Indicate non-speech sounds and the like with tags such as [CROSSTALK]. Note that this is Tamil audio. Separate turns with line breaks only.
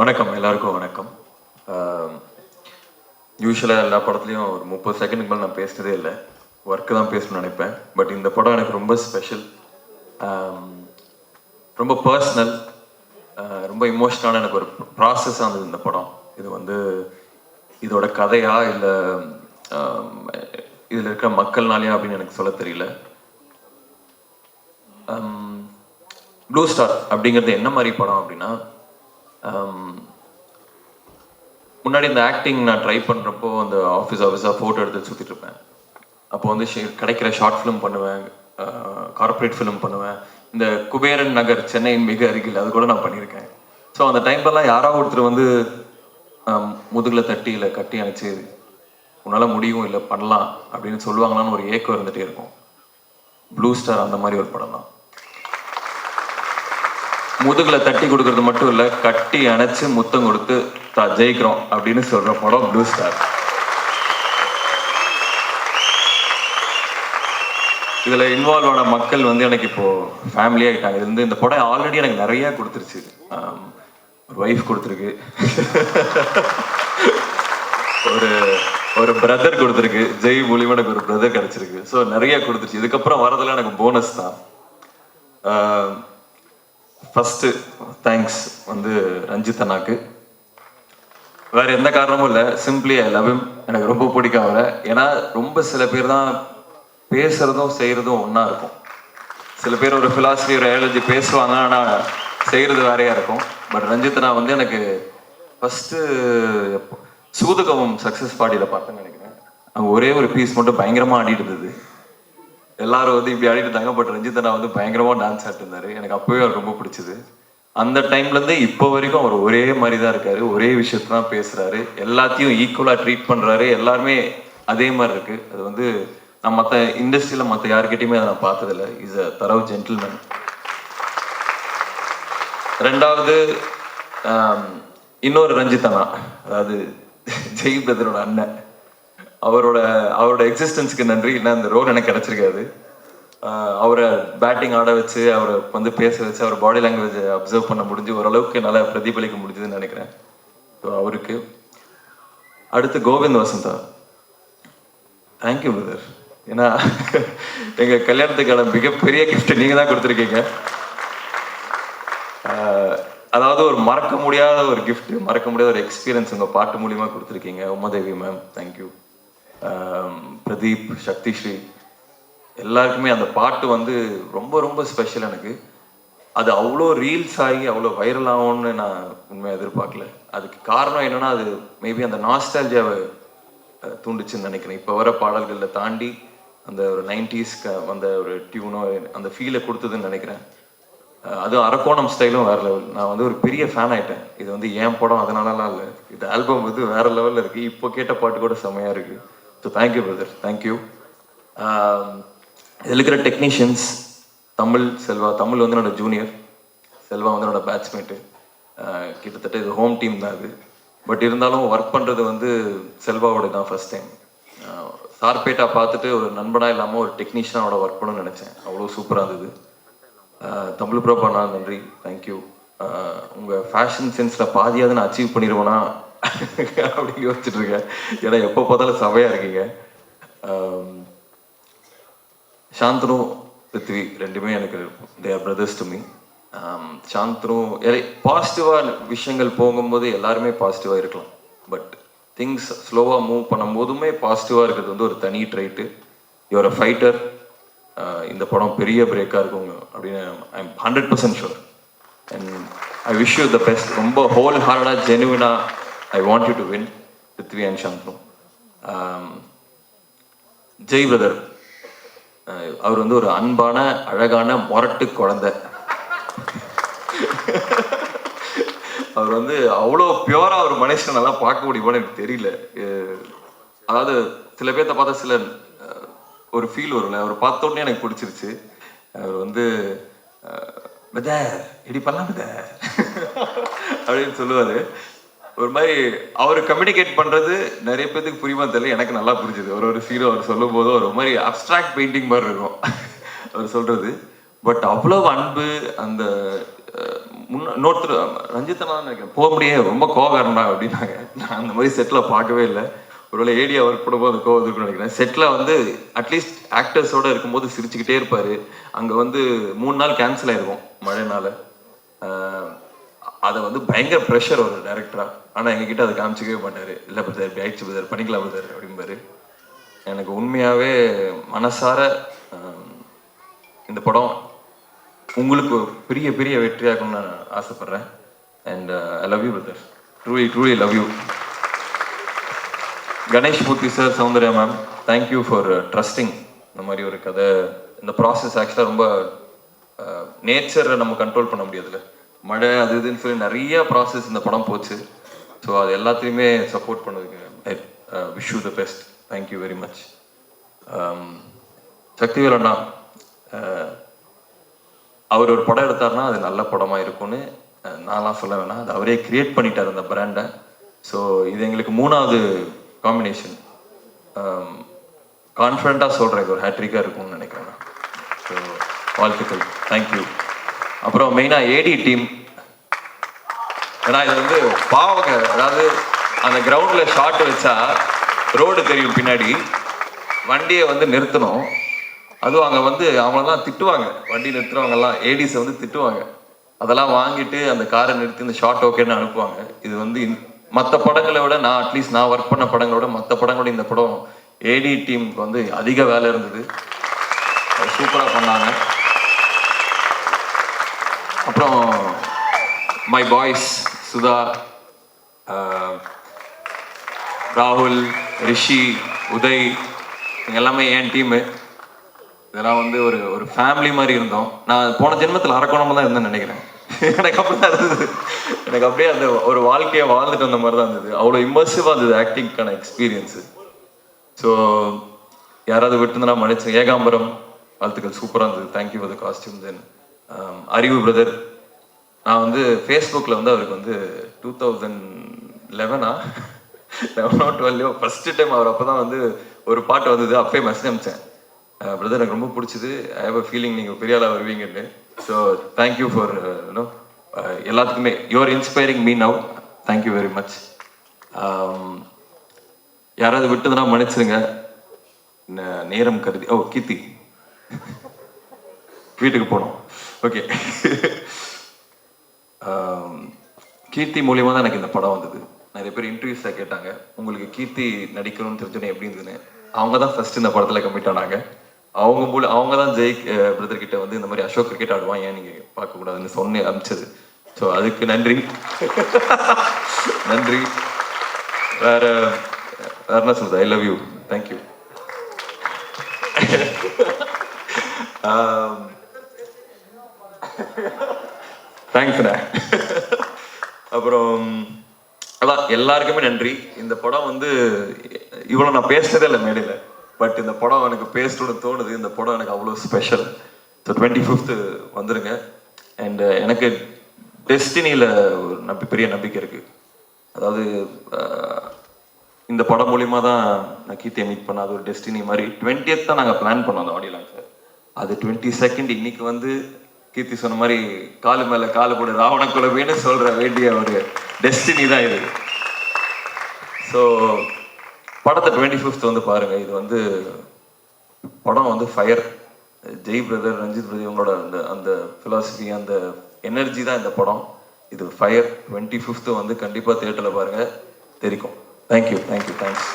வணக்கம் எல்லாருக்கும் வணக்கம். யூஸ்வலாக எல்லா படத்துலையும் ஒரு முப்பது செகண்டுக்கு மேலே நான் பேசுனதே இல்லை. ஒர்க்கு தான் பேசணும்னு நினைப்பேன். பட் இந்த படம் எனக்கு ரொம்ப ஸ்பெஷல் ரொம்ப பர்சனல் ரொம்ப இமோஷனலான எனக்கு ஒரு ப்ராசஸாக இருந்தது இந்த படம். இது வந்து இதோட கதையா இல்லை இதில் இருக்கிற மக்கள்னாலையா அப்படின்னு எனக்கு சொல்ல தெரியல. ப்ளூ ஸ்டார் அப்படிங்கிறது என்ன மாதிரி படம் அப்படின்னா Um, முன்னாடி இந்த ஆக்டிங் நான் ட்ரை பண்ணுறப்போ அந்த ஆஃபீஸ் ஆஃபீஸாக ஃபோட்டோ எடுத்து சுற்றிட்டு இருப்பேன். அப்போ வந்து ஷே- கிடைக்கிற ஷார்ட் ஃபிலிம் பண்ணுவேன் கார்ப்பரேட் ஃபிலிம் பண்ணுவேன். இந்த குபேரன் நகர் சென்னையின் மிக அருகில் அது கூட நான் பண்ணியிருக்கேன். ஸோ அந்த டைம்லலாம் யாராவது ஒருத்தர் வந்து முதுகில் தட்டி இல்லை கட்டி அணைச்சி உன்னால் முடியும் இல்லை பண்ணலாம் அப்படின்னு சொல்லுவாங்களான்னு ஒரு ஏக்கம் இருந்துகிட்டே இருக்கும். ப்ளூ ஸ்டார் அந்த மாதிரி ஒரு படம் தான் முதுகுல தட்டி கொடுக்கறது மட்டும் இல்ல கட்டி அணைச்சு முத்தம் கொடுத்து தா ஜெயிக்கிறோம் அப்படின்னு சொல்ற படம் ப்ளூ ஸ்டார் இதுல இன்வால்வ் ஆன மக்கள் வந்து எனக்கு இப்போ ஃபேமிலி ஆகிட்டாங்க இது வந்து இந்த படம் ஆல்ரெடி எனக்கு நிறைய கொடுத்துருச்சு. ஒரு ஒய்ஃப் கொடுத்துருக்கு. ஒரு ஒரு பிரதர் கொடுத்துருக்கு. ஜெய் மூலியமாக எனக்கு ஒரு பிரதர் கிடச்சிருக்கு. ஸோ நிறைய கொடுத்துருச்சு. இதுக்கப்புறம் வரதெல்லாம் எனக்கு போனஸ் தான். ஃபஸ்ட்டு தேங்க்ஸ் வந்து ரஞ்சித் அண்ணாக்கு. வேற எந்த காரணமும் இல்லை. சிம்பிளி ஐ லவ் எனக்கு ரொம்ப பிடிக்கும் அவரை. ஏன்னா ரொம்ப சில பேர் தான் பேசுறதும் செய்யறதும் ஒன்றா இருக்கும். சில பேர் ஒரு ஃபிலாசபி ஒரு ஐடியாலஜி பேசுவாங்க ஆனால் செய்கிறது வேறையாக இருக்கும். பட் ரஞ்சித் அண்ணா வந்து எனக்கு ஃபஸ்ட்டு சூதுகவம் சக்ஸஸ் பாடியில பார்த்தேன்னு நினைக்கிறேன். அங்கே ஒரே ஒரு பீஸ் மட்டும் பயங்கரமாக ஆடிட்டு இருந்தது. எல்லாரும் வந்து இப்படி ஆடிட்டு இருந்தாங்க பட் ரஞ்சித் அண்ணா வந்து பயங்கரமா டான்ஸ் ஆடிட்டு இருந்தாரு. எனக்கு அப்பவே அவர் ரொம்ப பிடிச்சது. அந்த டைம்ல இருந்து இப்போ வரைக்கும் அவர் ஒரே மாதிரி தான் இருக்காரு. ஒரே விஷயத்தான் பேசுறாரு. எல்லாத்தையும் ஈக்குவலா ட்ரீட் பண்றாரு. எல்லாருமே அதே மாதிரி இருக்கு. அது வந்து நான் மற்ற இண்டஸ்ட்ரியில மற்ற யாருக்கிட்டையுமே அதை நான் பார்த்ததில்ல. இஸ் அ தரவு ஜென்டில்மேன் ரெண்டாவது இன்னொரு ரஞ்சித் அண்ணா. அதாவது ஜெய் பிரதரோட அண்ணன். அவரோட அவரோட எக்ஸிஸ்டன்ஸுக்கு நன்றி. இல்லை அந்த ரோல் எனக்கு கிடைச்சிருக்காது. அவரை பேட்டிங் ஆட வச்சு அவரை வந்து பேச வச்சு அவர் பாடி லாங்குவேஜ் அப்சர்வ் பண்ண முடிஞ்சு ஓரளவுக்கு நல்லா பிரதிபலிக்க முடிஞ்சதுன்னு நினைக்கிறேன். ஸோ அவருக்கு. அடுத்து கோவிந்த் வசந்தா. தேங்க்யூ பிரதர் ஏன்னா எங்கள் கல்யாணத்துக்கான மிகப்பெரிய கிஃப்ட் நீங்கள் தான் கொடுத்துருக்கீங்க. அதாவது ஒரு மறக்க முடியாத ஒரு கிஃப்ட் மறக்க முடியாத ஒரு எக்ஸ்பீரியன்ஸ் உங்கள் பாட்டு மூலியமாக கொடுத்துருக்கீங்க. Umadevi ma'am thank you Pradeep Sakthi Sri எல்லாருக்குமே அந்த பாட்டு வந்து ரொம்ப ரொம்ப ஸ்பெஷல் எனக்கு. அது அவ்வளோ ரீல்ஸ் ஆகி அவ்வளோ வைரல் ஆகும்னு நான் உண்மையாக எதிர்பார்க்கல. அதுக்கு காரணம் என்னன்னா அது மேபி அந்த நாஸ்டாலஜியாவை தூண்டுச்சுன்னு நினைக்கிறேன். இப்போ வர பாடல்களில் தாண்டி அந்த ஒரு நைன்டிஸ்க்கு வந்த ஒரு டியூனோ அந்த ஃபீலை கொடுத்ததுன்னு நினைக்கிறேன். அதுவும் அரக்கோணம் ஸ்டைலும் வேற லெவல் நான் வந்து ஒரு பெரிய ஃபேன் ஆயிட்டேன். இது வந்து ஏன் படம் அதனாலலாம் இல்லை. இது ஆல்பம் வந்து வேற லெவலில் இருக்கு. இப்போ கேட்ட பாட்டு கூட செம்மையாக இருக்குது ஸோ தேங்க்யூ பிரதர் தேங்க்யூ இதில் இருக்கிற டெக்னீஷியன்ஸ் தமிழ் செல்வா தமிழ் வந்து என்னோட ஜூனியர் செல்வா வந்து என்னோட பேட்ச்மேட்டு கிட்டத்தட்ட இது ஹோம் டீம் தான் இது. பட் இருந்தாலும் ஒர்க் பண்ணுறது வந்து செல்வாவோட தான் ஃபர்ஸ்ட் டைம் சார்பேட்டா பார்த்துட்டு ஒரு நண்பனாக இல்லாமல் ஒரு டெக்னீஷியனோட ஒர்க் பண்ணணும்னு நினச்சேன். அவ்வளோ சூப்பராக இருந்தது. தமிழ் ப்ரோ பண்ணா நன்றி தேங்க்யூ உங்கள் ஃபேஷன் சென்ஸில் பாதியாவது நான் அச்சீவ் பண்ணிடுவேன்னா அப்படின்னு யோசிச்சுட்டு இருக்கேன் ஏன்னா எப்போ பார்த்தாலும் சபையாக இருக்கீங்க. சாந்தனு பிருத்வி ரெண்டுமே எனக்கு they're brothers to me Shanthanu பாசிட்டிவாக விஷயங்கள் போகும்போது எல்லாருமே பாசிட்டிவாக இருக்கலாம். பட் திங்ஸ் ஸ்லோவாக மூவ் பண்ணும்போதுமே பாசிட்டிவாக இருக்கிறது வந்து ஒரு தனி ட்ரைட்டு யுவர் அ ஃபைட்டர் இந்த படம் பெரிய பிரேக்காக இருக்கும் அப்படின்னு I am hundred percent sure and I wish you the best ரொம்ப ஹோல் ஹார்டாக ஜெனுவினாக I want you to win Prithvi and Shanthanu Jai brother அவர் வந்து ஒரு அன்பான அழகான மொரட்டு குழந்தை. அவர் வந்து அவ்வளோ பியூரா ஒரு மனுஷன் நல்லா பார்க்க முடியுமான்னு எனக்கு தெரியல. அதாவது சில பேர்த்த பார்த்தா சில ஒரு ஃபீல் வரும்ல. அவர் பார்த்த உடனே எனக்கு பிடிச்சிருச்சு. அவர் வந்து பதர் இப்படி பண்ணலாம் பதர் அப்படின்னு சொல்லுவாரு. ஒரு மாதிரி அவர் கம்யூனிகேட் பண்றது நிறைய பேத்துக்கு புரியுமா தெரியல. எனக்கு நல்லா புரிஞ்சுது. ஒரு ஒரு சீரோ அவர் சொல்லும் போதும் ஒரு மாதிரி அப்ட்ராக்ட் பெயிண்டிங் மாதிரி இருக்கும். [LAUGHS] அவர் சொல்றது. பட் அவ்வளவு அன்பு அந்த முன்ன இன்னொருத்தர் ரஞ்சித்தனா நினைக்கிறேன். போக முடியாது. ரொம்ப கோவக்காரன்டா அப்படின்னாங்க. நான் அந்த மாதிரி செட்டில் பார்க்கவே இல்லை. ஒருவேளை ஏடியா ஒர்க் பண்ணும்போது அந்த கோவம் இருக்குன்னு நினைக்கிறேன். செட்டில் வந்து அட்லீஸ்ட் ஆக்டர்ஸோட இருக்கும்போது சிரிச்சுக்கிட்டே இருப்பார். அங்கே வந்து மூணு நாள் கேன்சல் ஆயிருக்கும் மழைனால. அதை வந்து பயங்கர ப்ரெஷர் ஒரு டேரக்டரா ஆனால் எங்ககிட்ட அதை காமிச்சிக்கவே மாட்டார். இல்லை பிரதர் இப்படி ஆயிடுச்சு பிரதர் பண்ணிக்கலாம் பிரதர் அப்படிம்பாரு. எனக்கு உண்மையாகவே மனசார இந்த படம் உங்களுக்கு பெரிய பெரிய வெற்றியாகணும்னு நான் ஆசைப்பட்றேன். And I love you brother truly truly love you Ganesh Murthy sir Soundarya ma'am thank you for trusting இந்த மாதிரி ஒரு கதை இந்த ப்ராசஸ் ஆக்சுவலாக ரொம்ப நேச்சரை நம்ம கண்ட்ரோல் பண்ண முடியாதுல்ல. மழை அது இதுன்னு சொல்லி நிறைய ப்ராசஸ் இந்த படம் போச்சு. ஸோ அது எல்லாத்தையுமே சப்போர்ட் பண்ணதுக்கு wish you the best thank you very much Sakthivel அண்ணா அவர் ஒரு படம் எடுத்தாருன்னா அது நல்ல படமா இருக்கும்னு uh, நான்லாம் சொல்ல வேணாம். அது அவரே கிரியேட் பண்ணிட்டார் அந்த பிராண்டை ஸோ இது எங்களுக்கு மூணாவது காம்பினேஷன் கான்ஃபிடண்ட்டாக சொல்கிறேன் ஒரு ஹேட்ரிக்காக இருக்கும்னு நினைக்கிறேன் ஸோ வாழ்த்துக்கள். தேங்க்யூ அப்புறம் மெயினாக ஏடி டீம் ஏன்னா இது வந்து பாவங்க. அதாவது அந்த கிரவுண்டில் ஷாட் வச்சா ரோடு தெரியும் பின்னாடி. வண்டியை வந்து நிறுத்தணும். அதுவும் அங்கே வந்து அவங்களெல்லாம் திட்டுவாங்க. வண்டி நிறுத்துறவங்கெல்லாம் ஏடிஸை வந்து திட்டுவாங்க. அதெல்லாம் வாங்கிட்டு அந்த காரை நிறுத்தி இந்த ஷார்ட் ஓகேன்னு அனுப்புவாங்க. இது வந்து மற்ற படங்களை விட நான் அட்லீஸ்ட் நான் ஒர்க் பண்ண படங்களோட மற்ற படங்களோட இந்த படம் ஏடி டீமுக்கு வந்து அதிக வேலை இருந்தது. சூப்பராக பண்ணாங்க. அப்புறம் மை பாய்ஸ் சுதா ஆஹ், ராகுல் ரிஷி உதய் எல்லாமே என் டீமு இதெல்லாம் வந்து ஒரு ஒரு ஃபேமிலி மாதிரி இருந்தோம். நான் போன ஜென்மத்தில் அரக்கோணமாக தான் இருந்தேன்னு நினைக்கிறேன். எனக்கு அப்படி தான் இருந்தது எனக்கு அப்படியே அந்த ஒரு வாழ்க்கையை வாழ்ந்துட்டு வந்த மாதிரி தான் இருந்தது. அவ்வளோ இம்மர்சிவாக இருந்தது ஆக்டிங்க்கான எக்ஸ்பீரியன்ஸு ஸோ யாராவது விட்டுருந்தா மன்னிச்சு ஏகாம்பரம் வாழ்த்துக்கள். சூப்பராக இருந்தது. Thank you for the costume then Arivu brother நான் வந்து ஃபேஸ்புக்கில் வந்து அவருக்கு வந்து டூ தௌசண்ட் லெவனா லெவனோ டுவெல்லையோ ஃபஸ்ட்டு டைம் அவர் அப்போ தான் வந்து ஒரு பாட்டு வந்தது அப்பயே மெசேஜ் அமிச்சேன் பிரதர் எனக்கு ரொம்ப பிடிச்சது. ஐ ஹவ் அ ஃபீலிங் நீங்கள் பெரிய ஆளாக வருவீங்கன்னு. So thank you for you know எல்லாத்துக்குமே. Your inspiring me now thank you very much யாராவது விட்டதுன்னா மன்னிச்சிருங்க நேரம் கருதி ஓ கீர்த்தி. [LAUGHS] வீட்டுக்கு போனோம். ஓகே [LAUGHS] um, கீர்த்தி மூலியமாக தான் எனக்கு இந்த படம் வந்தது. நிறைய பேர் இன்டர்வியூஸாக கேட்டாங்க உங்களுக்கு கீர்த்தி நடிக்கணும்னு தெரிஞ்சோன்னே எப்படி இருந்ததுன்னு? அவங்க தான் ஃபர்ஸ்ட் இந்த படத்தில் கமிட் ஆனாங்க. அவங்க மூல அவங்க தான் ஜெய் பிரதர் கிட்ட வந்து இந்த மாதிரி அசோக் கிரிக்கெட் ஆடுவான் ஏன் நீங்கள் பார்க்கக்கூடாதுன்னு சொன்னே அனுப்பிச்சது. ஸோ அதுக்கு நன்றி. [LAUGHS] நன்றி. வேற வேற என்ன சொல்றது I love you thank you தேங்க்ஸ்ண்ணே அப்புறம் அதான் எல்லாருக்குமே நன்றி. இந்த படம் வந்து இவ்வளோ நான் பேசுனதே இல்லை மேடையில். பட் இந்த படம் எனக்கு பேசணும்னு தோணுது. இந்த படம் எனக்கு அவ்வளோ ஸ்பெஷல் ஸோ டுவெண்ட்டி ஃபிஃப்த்து வந்துருங்க அண்டு uh, எனக்கு டெஸ்டினியில் ஒரு நம்பி பெரிய நம்பிக்கை இருக்குது அதாவது uh, இந்த படம் மூலியமா தான் நான் கீர்த்தியை மீட் பண்ண அது ஒரு டெஸ்டினி மாதிரி. டுவெண்ட்டியத் தான் நாங்கள் பிளான் பண்ணோம் அந்த ஆடியோ லான்ச்சை அது டுவெண்ட்டி செகண்ட் இன்னைக்கு வந்து கீர்த்தி சொன்ன மாதிரி காலு மேல காலு போடு ராவண குலவேன்னு சொல்ற வேண்டிய ஒரு டெஸ்டினி தான் இது. ஸோ படத்தை டுவெண்ட்டி ஃபிஃப்த் வந்து பாருங்க. இது வந்து படம் வந்து fire Jai brother Ranjith brother இவங்களோட அந்த அந்த ஃபிலாசபி அந்த எனர்ஜி தான் இந்த படம். இது ஃபயர் டுவெண்ட்டி ஃபிஃப்த்து வந்து கண்டிப்பாக தேட்டரில் பாருங்க. தெரிக்கும். Thank you thank you thanks